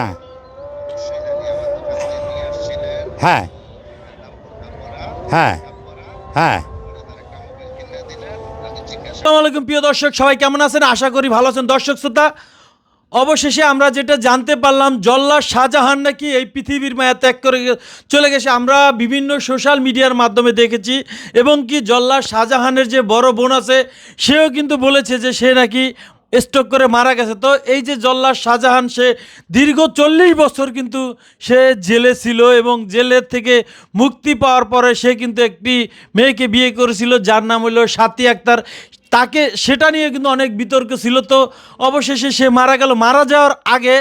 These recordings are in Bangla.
না। হ্যাঁ। হ্যাঁ। হ্যাঁ। আসসালামু আলাইকুম, প্রিয় দর্শক, সবাই কেমন আছেন? আশা করি ভালো আছেন। দর্শক শ্রোতা, অবশেষে আমরা যেটা জানতে পারলাম, জল্লা শাহজাহান নাকি এই পৃথিবীর মায়া ত্যাগ করে চলে গেছে। আমরা বিভিন্ন সোশ্যাল মিডিয়ার মাধ্যমে দেখেছি, এবং কি জল্লা শাহজাহানের যে বড় বোন আছে, সেও কিন্তু বলেছে যে সে নাকি স্ট্রোক করে মারা গেছে। তো এই যে জল্লা শাহজাহান, সে দীর্ঘ চল্লিশ বছর কিন্তু সে জেলে ছিল এবং জেলের থেকে মুক্তি পাওয়ার পরে সে কিন্তু একটি মেয়েকে বিয়ে করেছিল, যার নাম হলো সাথী আক্তার। তাকে, সেটা নিয়ে কিন্তু অনেক বিতর্ক ছিল। তো অবশেষে সে মারা গেল। মারা যাওয়ার আগে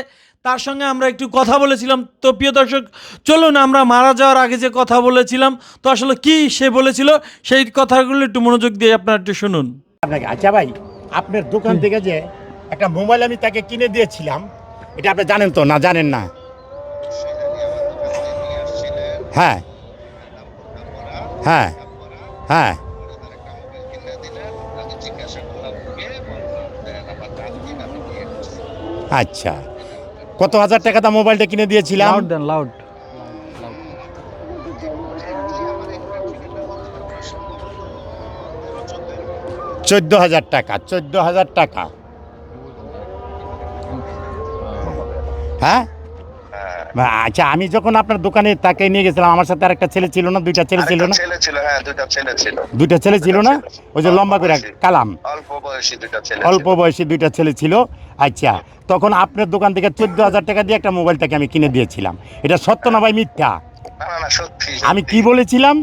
তার সঙ্গে আমরা একটু কথা বলেছিলাম। তো প্রিয় দর্শক, চলুন আমরা মারা যাওয়ার আগে যে কথা বলেছিলাম, তো আসলে কি সে বলেছিল, সেই কথাগুলো একটু মনোযোগ দিয়ে আপনারা একটু শুনুন। আপনাকে আচ্ছা ভাই আপনার দোকান থেকে যে একটা মোবাইল আমি তাকে কিনে দিয়েছিলাম এটা আপনি জানেন তো না জানেন না? হ্যাঁ। হ্যাঁ। হ্যাঁ। আচ্ছা। কত হাজার টাকা দা মোবাইলটা কিনে দিয়েছিলাম? লাউড দেন লাউড চোদ্দ হাজার টাকা চোদ্দ হাজার টাকা। হ্যাঁ? আচ্ছা আমি যখন আপনার দোকানে তাকে নিয়ে গেছিলাম আমার সাথে আরেকটা ছেলে ছিল না? দুইটা ছেলে ছিল না? হ্যাঁ দুইটা ছেলে ছিল। না? ওই যে লম্বা করে। কালাম। অল্প বয়সী দুইটা ছেলে ছেলে। আচ্ছা তখন আপনার দোকান থেকে চোদ্দ হাজার টাকা দিয়ে একটা মোবাইল তাকে আমি কিনে দিয়েছিলাম। এটা সত্য না ভাই মিথ্যা? আমি কি বলেছিলাম?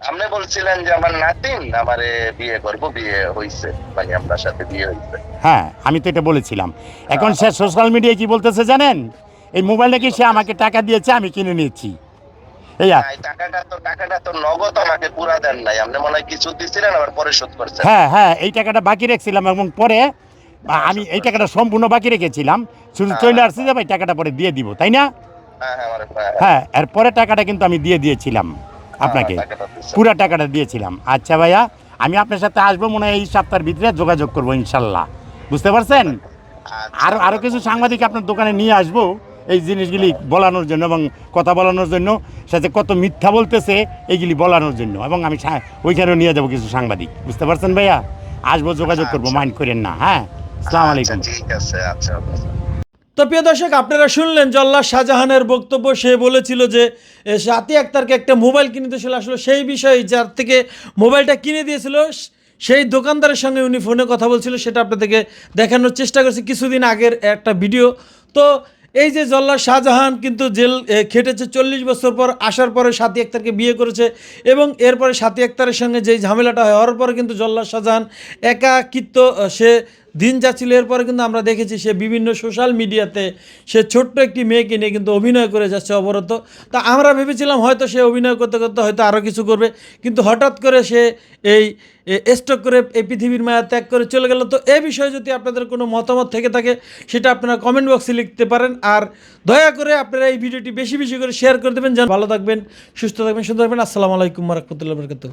আপনি বলছিলেন যে আমার নাতিন আমারে বিয়ে করব বিয়ে হইছে মানে আপনার সাথে বিয়ে হইছে। হ্যাঁ আমি তো এটা বলেছিলাম। এখন সে সোশ্যাল মিডিয়ায় কি বলতেছে জানেন? এই মোবাইলটা কি সে আমাকে টাকা দিয়েছে আমি কিনে নিয়েছি। এই আর- না, এই টাকাটা তো টাকাটা তো নগদ আমাকে পুরা দেন নাই। আপনি মনে হয় কিছু দিছিলেন আবার পরে শোধ করছেন। হ্যাঁ হ্যাঁ এই টাকাটা বাকি রেখেছিলাম এবং পরে আমি এই টাকাটা সম্পূর্ণ বাকি রেখেছিলাম। শুধু চলে আসছে যে ভাই টাকাটা পরে দিয়ে দিব তাই না? হ্যাঁ হ্যাঁ হ্যাঁ, হ্যাঁ টাকাটা কিন্তু আমি দিয়ে দিয়েছিলাম। আপনাকে। হ্যাঁ, টাকাটা পুরো টাকাটা দিয়েছিলাম। আচ্ছা ভাইয়া আমি আপনার সাথে আসব মনে হয় এই সপ্তাহের ভিতরে যোগাযোগ করব ইনশাল্লাহ। বুঝতে পারছেন? আচ্ছা, আরও আরও কিছু সাংবাদিক আপনার দোকানে নিয়ে আসব এই জিনিসগুলি বলানোর জন্য এবং কথা বলানোর জন্য। সাথে কত মিথ্যা বলতেছে এইগুলি বলানোর জন্য। এবং আমি ওইখানেও নিয়ে যাব কিছু সাংবাদিক। বুঝতে পারছেন ভাইয়া? আসব যোগাযোগ করব মাইন্ড করেন না। হ্যাঁ আসসালামু আলাইকুম। আচ্ছা, ঠিক আছে আচ্ছা। তো প্রিয় দর্শক, আপনারা শুনলেন জল্লা শাহজাহানের বক্তব্য। সে বলেছিল যে সাথী আক্তারকে একটা মোবাইল কিনে দিয়েছিল। আসলে সেই বিষয়ে যার থেকে মোবাইলটা কিনে দিয়েছিল, সেই দোকানদারের সঙ্গে উনি ফোনে কথা বলছিল, সেটা আপনাদেরকে দেখানোর চেষ্টা করছি কিছুদিন আগের একটা ভিডিও। তো এই যে জল্লা শাহজাহান কিন্তু জেল খেটেছে চল্লিশ বছর পর, আসার পরে সাথী আক্তারকে বিয়ে করেছে এবং এরপরে সাথী আক্তারের সঙ্গে যেই ঝামেলাটা হয়, হওয়ার পরে কিন্তু জল্লা শাহজাহান একাকিত্ব সে দিন যাচ্ছিল, এরপরে কিন্তু আমরা দেখেছি সে বিভিন্ন সোশ্যাল মিডিয়াতে সে ছোট্ট একটি মেয়েকে নিয়ে কিন্তু অভিনয় করে যাচ্ছে অবরত তা আমরা ভেবেছিলাম হয়তো সে অভিনয় করতে করতে হয়তো আরও কিছু করবে, কিন্তু হঠাৎ করে সে এই স্টক করে এই পৃথিবীর মায়া ত্যাগ করে চলে গেল। তো এই বিষয়ে যদি আপনাদের কোনো মতামত থেকে থাকে, সেটা আপনারা কমেন্ট বক্সে লিখতে পারেন। আর দয়া করে আপনারা এই ভিডিওটি বেশি বেশি করে শেয়ার করে দেবেন। যেন ভালো থাকবেন, সুস্থ থাকবেন, সুন্দর থাকবেন। আসসালামু আলাইকুম রহমতুল্লাহ বরকাত